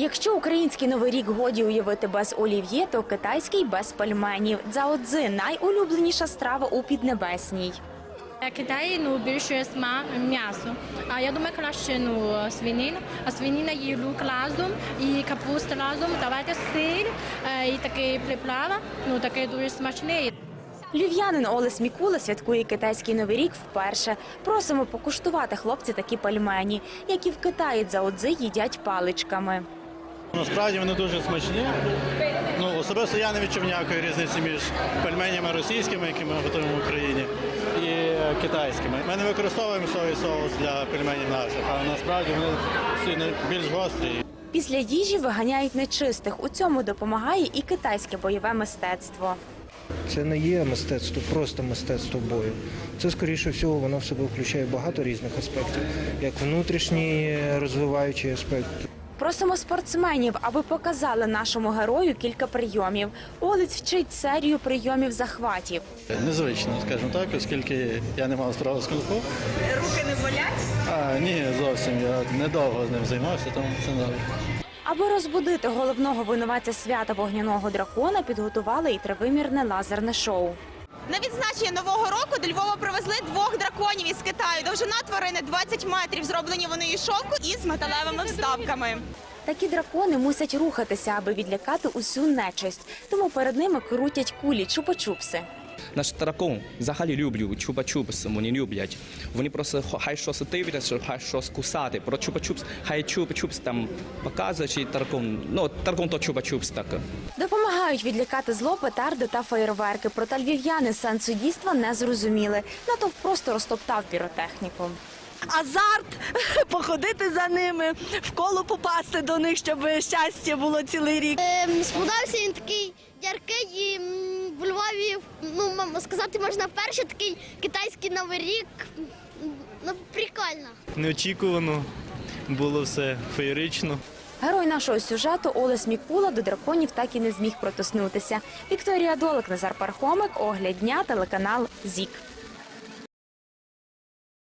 Якщо український новий рік годі уявити без олів'є, то китайський без пельменів. Цзао-цзи – найулюбленіша страва у піднебесній. Е, Китай ну більше сма м'ясо. А я думаю, краще ну свинина. А свинина і лук разом, і капуста разом. Давайте сир е, і таке приправа. Ну таке дуже смачне. Львів'янин Олес Мікула святкує китайський новий рік вперше. Просимо покуштувати хлопці такі пельмені, які в Китаї цзао-цзи їдять паличками. Насправді вони дуже смачні. Ну, особисто я не відчув ніякої різниці між пельменями російськими, які ми готуємо в Україні, і е, китайськими. Ми не використовуємо соєвий соус для пельменів наших, але насправді вони сильно більш гострі. Після їжі виганяють нечистих. У цьому допомагає і китайське бойове мистецтво. Це не є мистецтво, просто мистецтво бою. Це, скоріше всього, воно в себе включає багато різних аспектів, як внутрішній розвиваючий аспект, Просимо спортсменів, аби показали нашому герою кілька прийомів. Олець вчить серію прийомів захватів. Незвично, скажімо так, оскільки я не мав справи з кунг-фу. Руки не болять? А, ні, зовсім. Я недовго з ним займався, тому це добре. Аби розбудити головного винуватця свята вогняного дракона, підготували і тривимірне лазерне шоу. На відзначення нового року до Львова привезли двох драконів із Китаю. Довжина тварини 20 метрів. Зроблені вони із шовку і з металевими вставками. Такі дракони мусять рухатися, аби відлякати усю нечисть. Тому перед ними крутять кулі чупа-чупси. Наш дракон взагалі люблю чупа-чупс, вони люблять. Вони просто хай щось дивляться, хай щось кусати. Про чупа-чупс, хай чупа-чупс там показує, чи дракон, ну, дракон то чупа-чупс так. Допомагають відлякати зло петарди та феєрверки. Проте львів'яни сенсу дійства не зрозуміли. Натовп просто розтоптав піротехніку. азарт походити за ними, в коло попасти до них, щоб щастя було цілий рік. Ем, Сподобався він такий яркий і в Львові, ну сказати можна вперше такий китайський новий рік. Ну, прикольно. неочікувано, було все феєрично. Герой нашого сюжету Олес Мікула до драконів так і не зміг протиснутися. Вікторія Долик, Назар Пархомик, огляд дня, телеканал ЗІК.